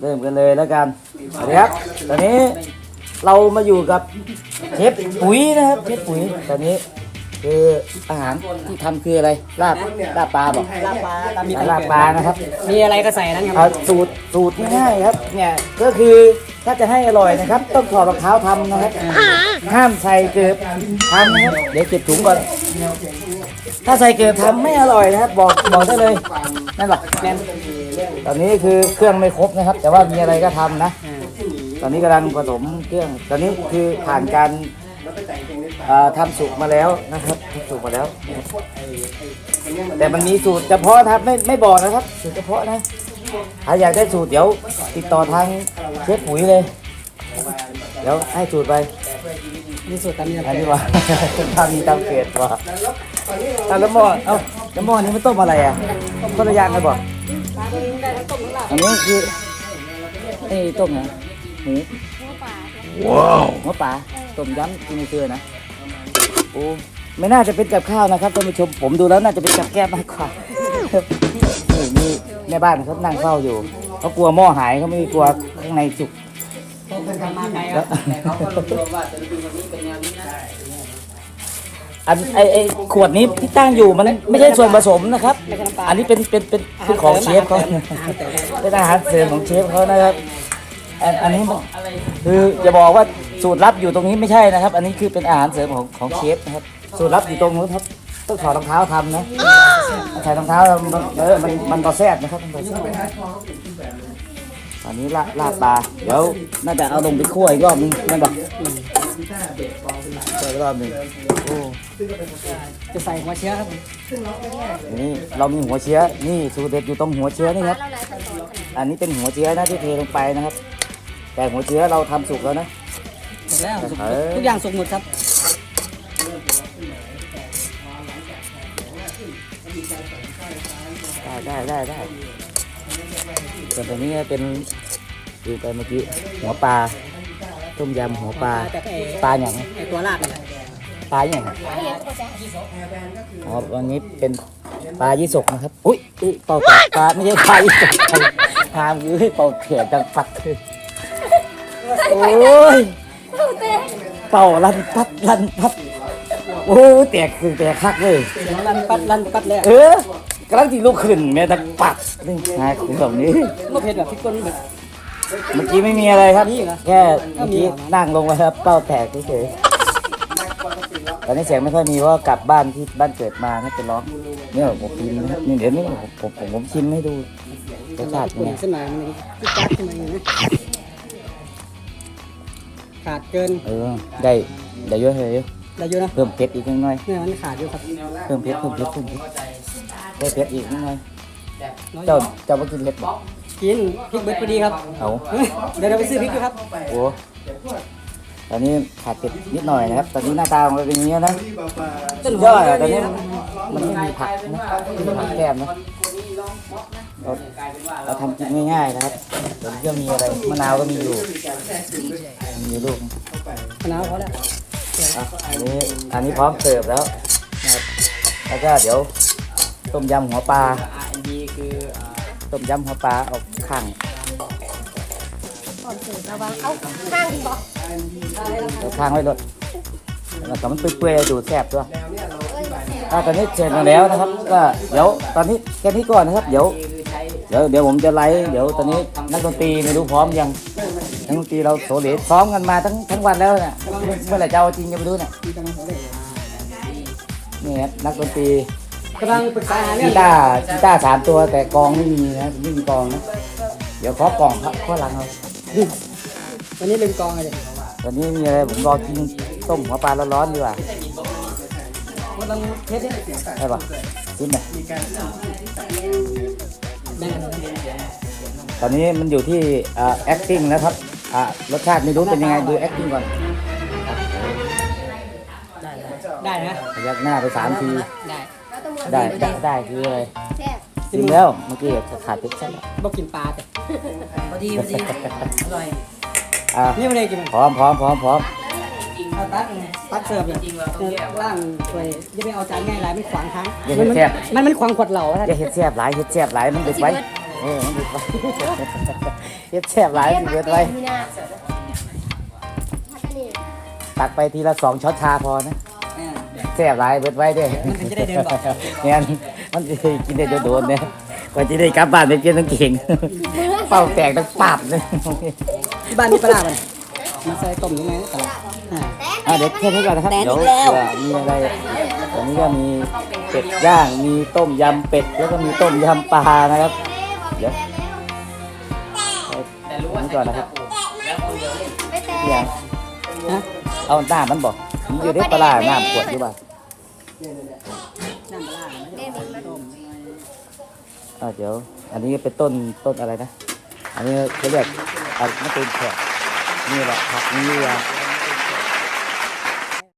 เริ่มกันเลยแล้วกันสวัสดีครับ ตอนนี้เรามาอยู่กับเชฟปุ๋ยนะครับเชฟปุ๋ยตอนนี้ คืออาหารที่ทำคืออะไรลาบลาบปลาบอกลาบปลาตามมีลาบปลานะครับมีอะไรก็ใส่นั้นคเอารับสูตรสูตรง่ายๆครับเนี่ยก็คือถ้าจะให้อร่อยนะครับ ต้องถอดรองเท้าทำนะครับห้ามใส่เกลือทำนะครับเดี๋ยวเก็บถุงก่อน ถ้าใส่เกลือทำไม่อร่อยนะครับ บอกบอกได้เลยนั่นหรอแน่น ตอนนี้คือเครื่องไม่ครบนะครับ แต่ว่ามีอะไรก็ทำนะ ตอนนี้กำลังผสมเครื่อง ตอนนี้คือผ่านการเอ่อทำสุกมาแล้วนะครับทำสุกมาแล้ว แต่มันมีสูตรเฉพาะนะครับไม่ไม่บอกนะครับ สูตรเฉพาะนะถ้าอยากได้สูตรเดี๋ยว ติดต่อทางเชฟปุ๋ยเลยเดี๋ยวให้สูตรไปมีสูตรตามมีอันนี้ว่าถ้ามีตามเกรดว่าเอาแล้วหม้อเอ้าแล้วหม้อนี้มันต้มอะไรอะต้มคนละอย่างกันบ่อั นนี้คือไอ้ต้มไงหมูว้าวหัวปลาต้มยำที่ไม่เชื่อนะโอ้ไม่น่าจะเป็นกับข้าวนะครับท่านผู้ชมผมดูแล้วน่าจะเป็นกับแก้มมากกว่านี่นี่แม่บ้านเขานั่งเฝ้าอยู่เขากลัวหม้อหายเขาไม่กลัวข้างในสุกมาไกลคแล้รัวบแต่เขาก็รู้ว่าจะเป็นคนนี้เป็นแนวนี้นะ อันไอไอขวดนี้ที่ตั้งอยู่มันไม่ใช่ส่วนผสมนะครับ อันนี้เป็นเป็นเป็นเป็นของเชฟเขาเป็นอาหารเสริมของเชฟเขานะครับ อันอันนี้มันคืออย่าบอกว่าสูตรลับอยู่ตรงนี้ไม่ใช่นะครับ อันนี้คือเป็นอาหารเสริมของของเชฟนะครับ สูตรลับอยู่ตรงนู้นครับต้องถอดรองเท้าทำนะใส่รองเท้ามันเออมันมันต่อแซดนะครับมันต่อแซดอันนี้ลาบลาบปลาเดี๋ยวน่าจะเอาลงไปคั่วอีกรอบนึงนั่น ปะคั่วอีกรอบหนึงโอ้จะใส่หัวเชื้อครับนี่เรามีหัวเชื้อนี่สูตรเด็ดอยู่ตรงหัวเชื้อนี่ครับอันนี้เป็นหัวเชื้อนะที่เทลงไปนะครับ แต่หัวเชื้อเราทำสุกแล้วนะถูกแล้วสุกเออทุกอย่างสุกหมดครับได้ได้ได้ได้ส่วนตัวนี้เป็นดูไปเมื่อกี้หัวปลา ต้มยำหัวปลาแต่ไอ้ปลาอย่างไอ้ตัวลาบนี่แหละปลาอย่างอ๋อวันนี้เป็นปลายี่สกนะครับ อุ้ยอุ้ยเป่าแผลปลาไม่ใช่ปลายี่สกทางยื้อเป่าแผลดังปัดเลยโอ้ยเป่าลันปัดลันปัดโอ้ยแตกคือแตกคักเลยเสียงลั่นปัดลั่นปัดเลยเออกำลังที่ลุกขึ้นแม่ตะปัดนี่หาคุณแบบนี้ลูกเห็ดแบบพี่ก้นแบบ เมื่อกี้ไม่มีอะไรครับนี่เหรอแค่เมื่อกี้นั่งลงไปครับ เป้าแตกเฉยๆตอนนี้เสียงไม่ค่อยมีเพราะกลับบ้านที่บ้านเกิดมานะจะร้องเนี่ยผมชิมนะครับนี่เดี๋ยวนี้ผมผมผมชิมให้ดูรสชาติปุ่นเนี่ยขึ้นมามันจิ๊กจักขึ้นมาอย่างนี้ขาดเกิน เออ ได้ได้เยอะเลยได้เยอะนะเพิ่มเผ็ดอีกนิดหน่อยเนี่ยมันขาดอยู่ครับ เพิ่มเผ็ดเพิ่มเผ็ดเพิ่มเผ็ดได้เผ็ดอีกนิดหน่อยน้อยเจ้าเจ้ามากินเผ็ดบ่ กินพริกเบิดพอดีครับ เอาเฮ้ยเดี๋ยวเราไปซื้อพริกด้วยครับ โอ้ตอนนี้ขาดเผ็ดนิดหน่อยนะครับ ตอนนี้หน้าตาของมันเป็นอย่างนี้นะสุดยอดอะตอนนี้มันไม่มีผักนะไม่มีผักแก้มนะเราเราทำกินง่ายๆนะครับเดี๋ยวก็มีอะไรมะนาวก็มีอยู่ มีลูกมะนาวพอแล้วอะอันนี้อันนี้พร้อมเสิร์ฟแล้วนะครับแล้วก็เดี๋ยวต้มยำหัวปลาดีคืออ่า ต้มยำหัวปลาออกข้างก่อนเสิร์ฟระวังเอาข้างบอกเดี๋ยวข้างไว้รถแล้วก็มันเปื่อยๆดูแซ่บด้วยถ้าตอนนี้เสร็จมาแล้วนะครับก็เดี๋ยวตอนนี้แค่นี้ก่อนนะครับ เดี๋ยวเดี๋ยวเดี๋ยวผมจะไลฟ์เดี๋ยวตอนนี้นักดนตรีไม่รู้พร้อมยังนักดนตรีเราโสเลซ้อมกันมาทั้งทั้งวันแล้วเนี่ยเมื่อไหร่จะเอาจริงจะไปดูเนี่ยนี่ครับนักดนตรี กำลังปรึกษาหาเรื่กีองตาร์กีตาร์สามตัวแต่กลองไม่มีนะไม่มีกลองนะเดี๋ยวขอกล่องครับข้อหลังเอาวันนี้ลืมกองเลยตอนนี้มีอะไรผมรอกินต้มหัวปลาร้อนๆดีกว่ากำลังเทสเนี่ยได้ปะกินไหมแบ่งกันตอนนี้มันอยู่ที่อ่า acting นะครับอ่ารสชาติไม่รู้เป็นยังไงดู acting ก่อน ได้นะพยักหน้าไปสามทีได้ ได้ได้ได้คืออะไรแซ่บชิมแล้วเมื่อกี้ขาดติ๊กใช่ไหมบอกกินปลาแต่พอดีพอดีอร่อยอ่านี่ไม่ได้กินพร้อมพร้อมพร้อมพร้อมเอาตักไงตักเสิร์ฟเนี่ยล่างถ้วยจะไปเอาจานง่ายไรมันขวางทางอย่ามัเห็ดนแซ่บมันมันขวางขวดเหล่าท่านอย่าเห็ดแซ่บหลายเห็ดแซ่บหลายมันดึกไว้เออมันเบิดไว้เฮ็ดแซ่บหลายมันเบิดไว้นี่นะพัดนี่ตักไปทีละสองช็อตชาพอนะอ่า แซ่บหลายเบิดไว้เด้มันถึงจะได้เดินต่อ เนี่ยมันจะได้กินได้โดนๆเนี่ยกว่าจะได้กลับบ้านไปเปลี่ยนต้องเก่งเป่าแตกต้องปราบเลยที่บ้านมีปลาร้าบ่เนี่ยมาใส่ต้มยังไงตลาดอ่า อะเดี๋ยวแค่นี้ก่อนนะครับแตกเดี๋ยวอีกแล้ว มีอะไรตอนนี้ก็มีเป็ดย่างมีต้มยำเป็ดแล้วก็มีต้มยำปลานะครับเดี๋ยวเอาอันนี้ก่อนนะครับไม่แต่เนี่ยฮะเอาหน้ามันบอกมีอยู่ได้ปลาร้าน้ำขวดอยู่ป่ะน้ำปลาร้าม่ได้เอาต้มอ่าเดี๋ยว อันนี้เป็นต้นต้นอะไรนะ อันนี้เขาเรียกอันนี้เป็นแขกนี่แหละผักนี่แหละ